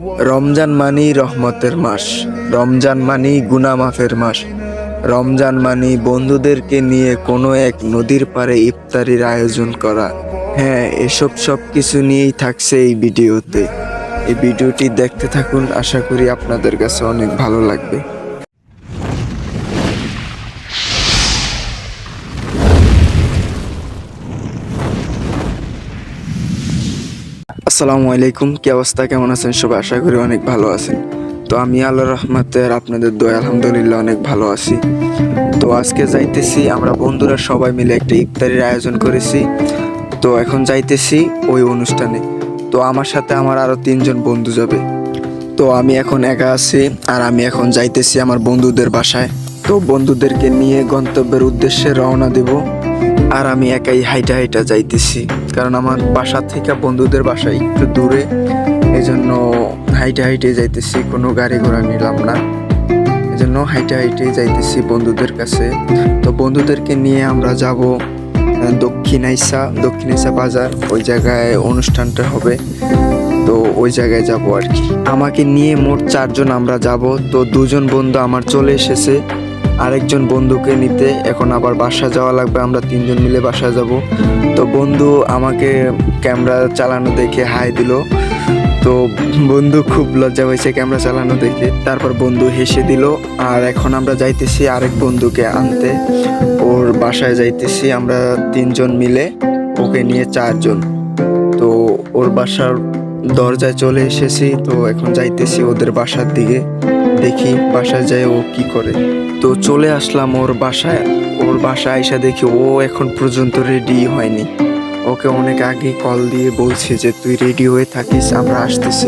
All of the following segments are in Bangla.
রমজান মানি রহমতের মাস, রমজান মানি গুনা মাফের মাস। রমজান মানি বন্ধুদেরকে নিয়ে কোনো এক নদীর পারে ইফতারির আয়োজন করা। হ্যাঁ এসব সব কিছু নিয়েই থাকছে এই ভিডিওতে। এই ভিডিওটি দেখতে থাকুন, আশা করি আপনাদের কাছে অনেক ভালো লাগবে। আসসালামু আলাইকুম, কি অবস্থা, কেমন আছেন? সবাই আশা করি অনেক ভালো আছেন। তো আমি আল্লাহ রহমতের আপনাদের দোয়া আলহামদুলিল্লাহ অনেক ভালো আছি। তো আজকে যাইতেছি, আমরা বন্ধুরা সবাই মিলে একটা ইফতারির আয়োজন করেছি। তো এখন যাইতেছি ওই অনুষ্ঠানে। তো আমার সাথে আমার আরও তিনজন বন্ধু যাবে। তো আমি এখন একা আছি আর আমি এখন যাইতেছি আমার বন্ধুদের বাসায়। তো বন্ধুদেরকে নিয়ে গন্তব্যের উদ্দেশ্যে রওনা দেব। আর আমি একাই হাইটা হাইটা যাইতেছি। কারণ আমার বাসা থেকে বন্ধুদের বাসা একটু দূরে, এজন্য হাইটে হাইটে যাইতেছি, কোনো গাড়ি ঘোড়া নিলাম না। এজন্য হাইটে হাইটে যাইতেছি বন্ধুদের কাছে। তো বন্ধুদেরকে নিয়ে আমরা যাব দক্ষিণাইসা দক্ষিণাইসা বাজার, ওই জায়গায় অনুষ্ঠানটা হবে। তো ওই জায়গায় যাব আর কি। আমাকে নিয়ে মোট চারজন আমরা যাব। তো দুজন বন্ধু আমার চলে এসেছে। আরেকজন বন্ধুকে নিতে, এখন আবার বাসা যাওয়া লাগবে, আমরা তিনজন মিলে বাসা যাব। তো বন্ধু আমাকে ক্যামেরা চালানো দেখে হাই দিল। তো বন্ধু খুব লজ্জা হয়েছে ক্যামেরা চালানো দেখে। তারপর বন্ধু হেসে দিল, আর এখন আমরা যাইতেছি আরেক বন্ধুকে আনতে। ওর বাসায় যাইতেছি আমরা তিনজন মিলে, ওকে নিয়ে চারজন। তো ওর বাসার দরজায় চলে এসেছি, তো এখন যাইতেছি ওদের বাসার দিকে। দেখি বাসায় যায় ও কি করে। তো চলে আসলাম ওর বাসায়। ওর বাসায় আইসা দেখি ও এখন পর্যন্ত রেডি হয়নি। ওকে অনেক আগে কল দিয়ে বলছে যে, তুই রেডি হয়ে থাকিস, আমরা আসতেছি।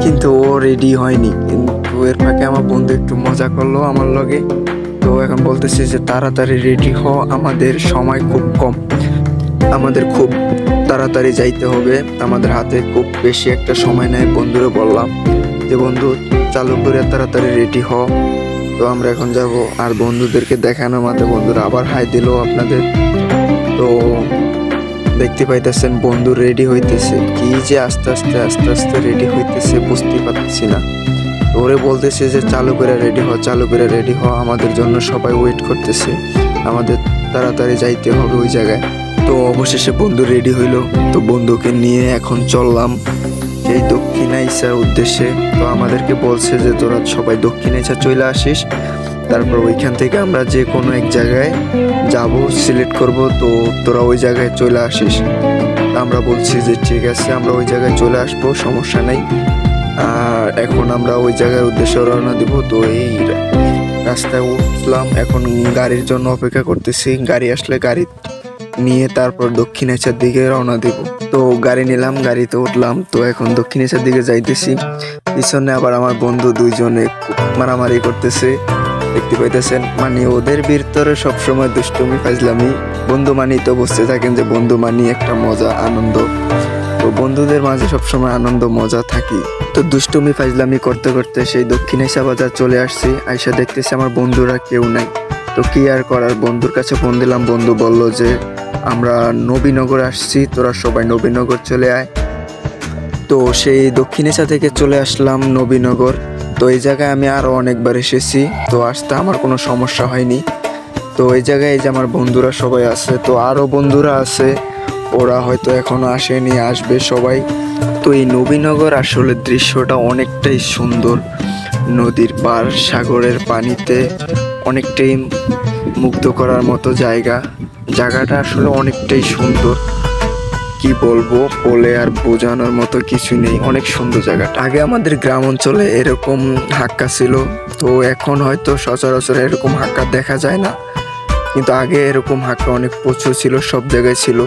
কিন্তু ও রেডি হয়নি। কিন্তু এর ফাঁকে আমার বন্ধু একটু মজা করল আমার লগে। তো এখন বলতেছে যে, তাড়াতাড়ি রেডি হ, আমাদের সময় খুব কম। আমাদের খুব তাড়াতাড়ি যাইতে হবে। আমাদের হাতে খুব বেশি একটা সময় নেয় বন্ধুরে বললাম যে, বন্ধু, চালু করে তাড়াতাড়ি রেডি হ। তো আমরা এখন যাব আর বন্ধুদেরকে দেখানো মাত্র। বন্ধুরা আবার হাই দিল আপনাদের। তো দেখতে পাইতেছেন, বন্ধু রেডি হইতেছে। কি যে আস্তে আস্তে আস্তে আস্তে রেডি হইতেছে বুঝতে পারতেছি না। ওরে বলতেছে যে, চালু করে রেডি হওয়া চালু করে রেডি হওয়া আমাদের জন্য সবাই ওয়েট করতেছে। আমাদের তাড়াতাড়ি যাইতে হবে ওই জায়গায়। তো অবশেষে বন্ধু রেডি হইল। তো বন্ধুকে নিয়ে এখন চললাম। এই দক্ষিণাইসার উদ্দেশ্যে, তো আমাদেরকে বলছে যে তোরা সবাই দক্ষিণাইসা চলে আসিস। তারপর ওইখান থেকে আমরা যে কোনো এক জায়গায় যাব, সিলেক্ট করব, তো তোরা ওই জায়গায় চলে আসিস। আমরা বলছি যে ঠিক আছে, আমরা ওই জায়গায় চলে আসব, সমস্যা নেই। আর এখন আমরা ওই জায়গার উদ্দেশ্যে রওনা দিব, তো এই রাস্তায় উঠলাম। এখন গাড়ির জন্য অপেক্ষা করতেছি। গাড়ি আসলে গাড়ি নিয়ে তারপর দক্ষিণেশ্বর দিকে রওনা দিব। তো গাড়ি নিলাম, গাড়িতে উঠলাম। তো এখন দক্ষিণেশ্বর দিকে যাইতেছি। পিছনে আবার আমার বন্ধু দুইজনে মারামারি করতেছে। দেখতে পাইতেছেন? মানে ওদের ভিতরে সবসময় দুষ্টুমি ফাইজলামি বন্ধু মানি তো বুঝতে থাকেন যে বন্ধু মানি একটা মজা, আনন্দ। তো বন্ধুদের মাঝে সবসময় আনন্দ, মজা থাকি। তো দুষ্টুমি ফাইজলামি করতে করতে সেই দক্ষিণেশ্বর বাজার চলে আসছি। আইসা দেখতেছি আমার বন্ধুরা কেউ নাই। তো কি আর করার? বন্ধুর কাছে ফোন দিলাম, বন্ধু বলল যে, আমরা নবীনগর আসছি, তোরা সবাই নবীনগর চলে আয়। তো সেই দক্ষিণেশা থেকে চলে আসলাম নবীনগর। তো এই জায়গায় আমি আরও অনেকবার এসেছি, তো আসতে আমার কোনো সমস্যা হয়নি। তো এই জায়গায় এই যে আমার বন্ধুরা সবাই আছে, তো আরও বন্ধুরা আছে, ওরা হয়তো এখনও আসেনি, আসবে সবাই। তো এই নবীনগর আসলে দৃশ্যটা অনেকটাই সুন্দর। নদীর পার সাগরের পানিতে অনেকটাই মুগ্ধ করার মতো জায়গা। জায়গাটা আসলে অনেকটাই সুন্দর। কি বলব, বলে আর বোঝানোর মতো কিছু নেই। অনেক সুন্দর জায়গাটা। আগে আমাদের গ্রাম অঞ্চলে এরকম হাক্কা ছিল, তো এখন হয়তো সচরাচর এরকম হাক্কা দেখা যায় না। কিন্তু আগে এরকম হাক্কা অনেক প্রচুর ছিল, সব জায়গায় ছিল।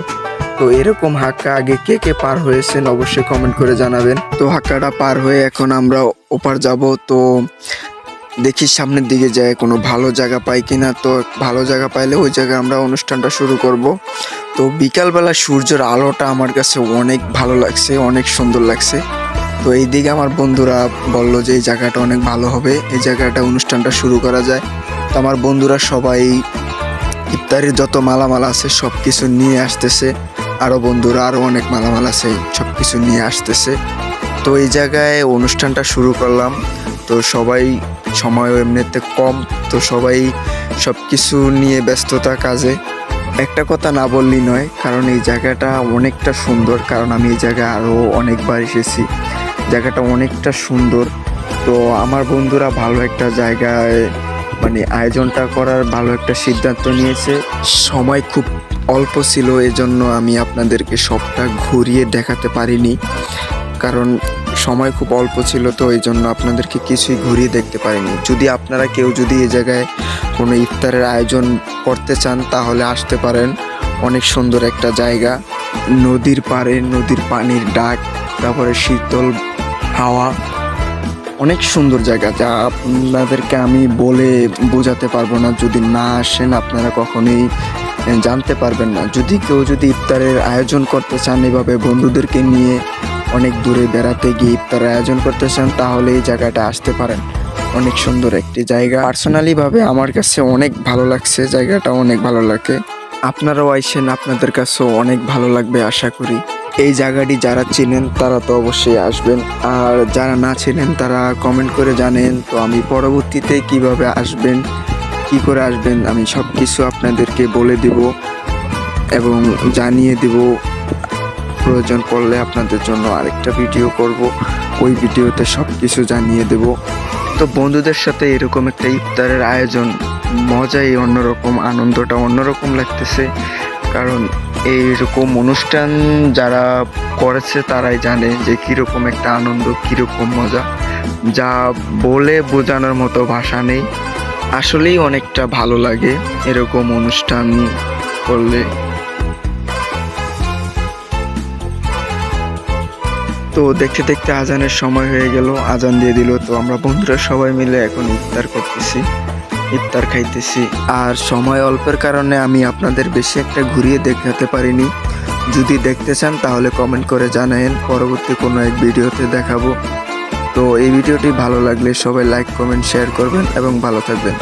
তো এরকম হাক্কা আগে কে কে পার হয়েছেন অবশ্যই কমেন্ট করে জানাবেন। তো হাক্কাটা পার হয়ে এখন আমরা ওপার যাব। তো দেখি সামনের দিকে যায়, কোনো ভালো জায়গা পাই কিনা, তো ভালো জায়গা পাইলে ওই জায়গায় আমরা অনুষ্ঠানটা শুরু করব। তো বিকালবেলা সূর্যের আলোটা আমার কাছে অনেক ভালো লাগছে, অনেক সুন্দর লাগছে। তো এই দিকে আমার বন্ধুরা বলল যে এই জায়গাটা অনেক ভালো হবে, এই জায়গাটা অনুষ্ঠানটা শুরু করা যায়। তো আমার বন্ধুরা সবাই ইফতারির যত মালামাল আছে সব কিছু নিয়ে আসতেছে আরও বন্ধুরা আরও অনেক মালামাল আছে সব কিছু নিয়ে আসতেছে। তো এই জায়গায় অনুষ্ঠানটা শুরু করলাম। তো সবাই সময় এমনিতে কম, তো সবাই সব কিছু নিয়ে ব্যস্ততা কাজে। একটা কথা না বললেই নয়, কারণ এই জায়গাটা অনেকটা সুন্দর, কারণ আমি এই জায়গায় আরও অনেকবার এসেছি। জায়গাটা অনেকটা সুন্দর, তো আমার বন্ধুরা ভালো একটা জায়গায় মানে আয়োজনটা করার ভালো একটা সিদ্ধান্ত নিয়েছে। সময় খুব অল্প ছিল, এজন্য আমি আপনাদেরকে সবটা ঘুরিয়ে দেখাতে পারিনি। কারণ সময় খুব অল্প ছিল, তো এই জন্য আপনাদেরকে কিছুই ঘুরিয়ে দেখতে পারিনি। যদি আপনারা কেউ যদি এই জায়গায় কোনো ইফতারের আয়োজন করতে চান, তাহলে আসতে পারেন। অনেক সুন্দর একটা জায়গা। নদীর পাড়ে নদীর পানির ডাক, তারপরে শীতল হাওয়া। অনেক সুন্দর জায়গা যা আপনাদেরকে আমি বলে বোঝাতে পারব না। যদি না আসেন, আপনারা কখনোই জানতে পারবেন না। যদি কেউ যদি ইফতারের আয়োজন করতে চান, এভাবে বন্ধুদেরকে নিয়ে অনেক দূরে বেড়াতে গিয়ে ইফতারের আয়োজন করতে চান তাহলে এই জায়গাটা আসতে পারেন। অনেক সুন্দর একটি জায়গা। পার্সোনালি ভাবে আমার কাছে অনেক ভালো লাগছে, জায়গাটা অনেক ভালো লাগে। আপনারাও আইসেন, আপনাদের কাছেও অনেক ভালো লাগবে, আশা করি। এই জায়গাটি যারা চেনেন, তারা তো অবশ্যই আসবেন। আর যারা না চেনেন, তারা কমেন্ট করে জানেন, তো আমি পরবর্তীতে কীভাবে আসবেন, কি করে আসবেন, আমি সব কিছু আপনাদেরকে বলে দেব এবং জানিয়ে দেব। প্রয়োজন পড়লে আপনাদের জন্য আরেকটা ভিডিও করব। ওই ভিডিওতে সব কিছু জানিয়ে দেব। তো বন্ধুদের সাথে এরকম একটা ইফতারের আয়োজন, মজাই অন্যরকম আনন্দটা অন্যরকম লাগতেছে। কারণ এইরকম অনুষ্ঠান যারা করেছে তারাই জানে যে কীরকম একটা আনন্দ, কীরকম মজা। যা বলে বোঝানোর মতো ভাষা নেই। আসলেই অনেকটা ভালো লাগে এরকম অনুষ্ঠান করলে। তো দেখতে দেখতে আজানের সময় হয়ে গেল, আজান দিয়ে দিল। তো আমরা বন্ধুরা সবাই মিলে এখন ইফতার করতেছি, ইফতার খাইতেছি। আর সময় অল্পের কারণে আমি আপনাদের বেশি একটা ঘুরিয়ে দেখাতে পারিনি। যদি দেখতে চান তাহলে কমেন্ট করে জানাবেন পরবর্তী কোনো এক ভিডিওতে দেখাবো। তো এই ভিডিওটি ভালো লাগলে সবাই লাইক কমেন্ট শেয়ার করবেন এবং ভালো থাকবেন।